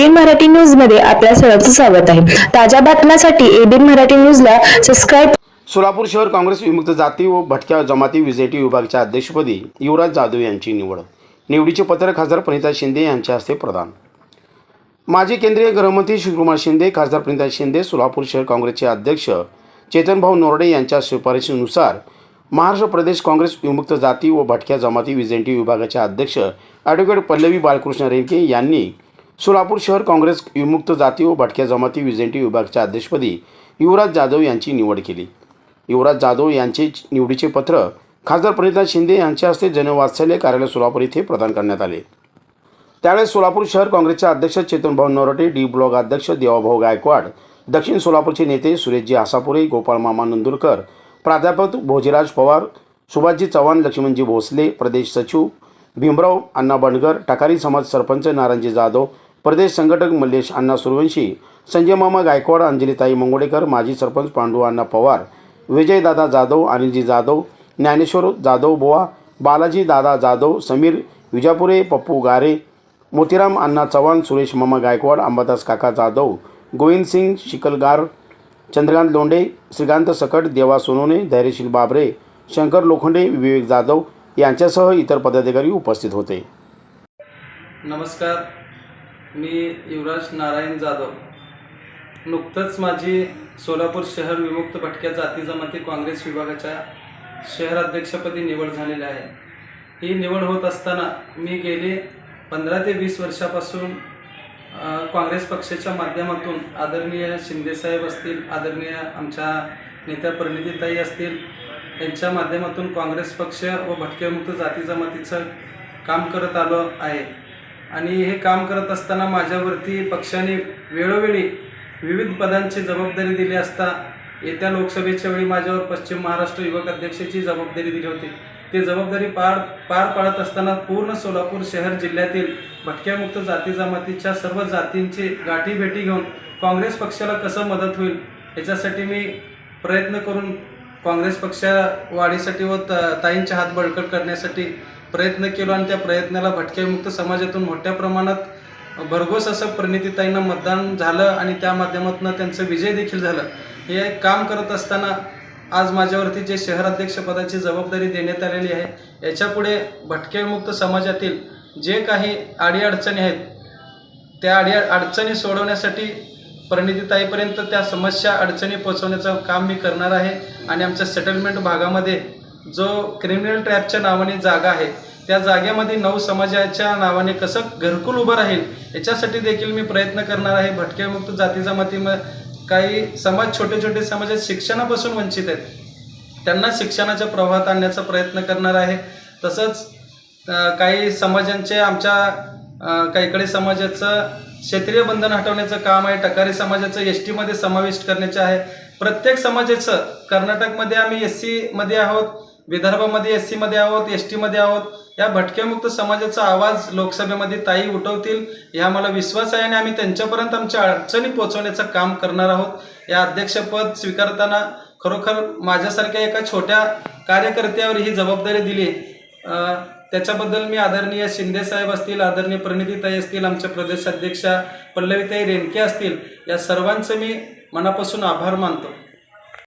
ABN Marathi न्यूजमध्ये आपल्या सर्वांचं स्वागत आहे. ताज्या बातम्यांसाठी एबीएन मराठी न्यूजला सबस्क्राईब सोलापूर शहर काँग्रेस विमुक्त जाती व भटक्या जमाती विजेटी विभागाच्या अध्यक्षपदी युवराज जाधव यांची निवड. निवडीचे पत्र खासदार प्रणिता शिंदे यांच्या हस्ते प्रदान. माजी केंद्रीय गृहमंत्री शिवकुमार शिंदे खासदार प्रणिता शिंदे सोलापूर शहर काँग्रेसचे अध्यक्ष चेतनभाऊ नोरडे यांच्या शिफारशीनुसार महाराष्ट्र प्रदेश काँग्रेस विमुक्त जाती व भटक्या जमाती विजेंटी विभागाच्या अध्यक्ष ॲडव्होकेट पल्लवी बालकृष्ण रेंके यांनी सोलापूर शहर काँग्रेस विमुक्त जाती व भटक्या जमाती विजेंटी विभागाच्या अध्यक्षपदी युवराज जाधव यांची निवड केली. युवराज जाधव यांचे निवडीचे पत्र खासदार प्रणिता शिंदे यांच्या हस्ते जनवात्सल्य कार्यालय सोलापूर येथे प्रदान करण्यात आले. त्यावेळेस सोलापूर शहर काँग्रेसचे अध्यक्ष चेतनभाऊ नरोटे डी ब्लॉक अध्यक्ष देवाभाऊ गायकवाड दक्षिण सोलापूरचे नेते सुरेशजी आसापुरे गोपाळ मामा नंदुरकर प्राध्यापक भोजीराज पवार सुभाषजी चव्हाण लक्ष्मणजी भोसले प्रदेश सचिव भीमराव अण्णा बंडगर टाकारी समाज सरपंच नारायणजी जाधव प्रदेश संघटक मल्लेश अण्णा सुरवंशी संजय मामा गायकवाड अंजलीताई मंगोडेकर माजी सरपंच पांडू अण्णा पवार विजयदादा जाधव अनिलजी जाधव ज्ञानेश्वर जाधव बोवा बालाजी दादा जाधव समीर विजापुरे पप्पू गारे मोतीराम अण्णा चव्हाण सुरेश मामा गायकवाड अंबादास काका जाधव गोविंद सिंग शिकलगार चंद्रकांत लोंडे श्रीकांत सकट देवा सोनोने धैर्यशील बाबरे शंकर लोखंडे विवेक जाधव यांच्यासह इतर पदाधिकारी उपस्थित होते. नमस्कार. मी युवराज नारायण जाधव. नुकतंच माझी सोलापूर शहर विमुक्त भटक्या जाती जमाती काँग्रेस विभागाच्या शहराध्यक्षपदी निवड झालेली आहे. ही निवड होत असताना मी गेले पंधरा ते वीस वर्षापासून काँग्रेस पक्षाच्या माध्यमातून आदरणीय शिंदेसाहेब असतील आदरणीय आमच्या नेत्या परिणितीताई असतील यांच्या माध्यमातून काँग्रेस पक्ष व भटक्यामुक्त जाती जमातीचं काम करत आलो आहे. आणि हे काम करत असताना माझ्यावरती पक्षाने वेळोवेळी विविध पदांची जबाबदारी दिली असता येत्या लोकसभेच्या वेळी माझ्यावर पश्चिम महाराष्ट्र युवक अध्यक्षाची जबाबदारी दिली होती. ती जबाबदारी पार पार पाडत असताना पूर्ण सोलापूर शहर जिल्ह्यातील भटक्यामुक्त जाती जमातीच्या सर्व जातींची गाठी भेटी घेऊन काँग्रेस पक्षाला कसं मदत होईल याच्यासाठी मी प्रयत्न करून काँग्रेस पक्षा वाढीसाठी व त ताईंचे हात बळकट करण्यासाठी प्रयत्न केलो आणि त्या प्रयत्नाला भटक्यामुक्त समाजातून मोठ्या प्रमाणात भरघोस असं प्रणितीताईंना मतदान झालं आणि त्या माध्यमातून त्यांचं विजय देखील झालं. हे काम करत असताना आज माझ्यावरती जे शहराध्यक्षपदाची जबाबदारी देण्यात आलेली आहे याच्यापुढे भटक्यामुक्त समाजातील जे काही अडीअडचणी आहेत त्या अडी अडचणी सोडवण्यासाठी परिणितीताईपर्यंत त्या समस्या अडचणी पोचवण्याचं काम मी करणार आहे आणि आमच्या सेटलमेंट भागामध्ये जो क्रिमिनल ट्रॅपच्या नावाने जागा आहे त्या जागेमध्ये नऊ समाजाच्या नावाने कसं घरकुल उभं राहील याच्यासाठी देखील मी प्रयत्न करणार आहे. भटक्यामुक्त जाती जमाती काही समाज छोटे छोटे समाज शिक्षणापासून वंचित आहेत. त्यांना शिक्षणाच्या प्रवाहात आणण्याचा प्रयत्न करणार आहे. तसंच काही समाजांचे आमच्या काहीकडे समाजाचं क्षेत्रीय बंधन हटवण्याचं काम आहे टकारी समाजाचं एस टीमध्ये समाविष्ट करण्याचं आहे. प्रत्येक समाजाचं कर्नाटकमध्ये आम्ही एस सीमध्ये आहोत. विदर्भामध्ये एस सीमध्ये आहोत एस टीमध्ये आहोत या भटक्यामुक्त समाजाचा आवाज लोकसभेमध्ये ताई उठवतील या मला विश्वास आहे आणि आम्ही त्यांच्यापर्यंत आमच्या अडचणी पोहोचवण्याचं काम करणार आहोत. या अध्यक्षपद स्वीकारताना खरोखर माझ्यासारख्या एका छोट्या कार्यकर्त्यावर ही जबाबदारी दिली. त्याच्याबद्दल मी आदरणीय शिंदे साहेब असतील आदरणीय प्रणितीताई असतील आमच्या प्रदेशाध्यक्षा पल्लवीताई रेणके असतील या सर्वांचं मी मनापासून आभार मानतो.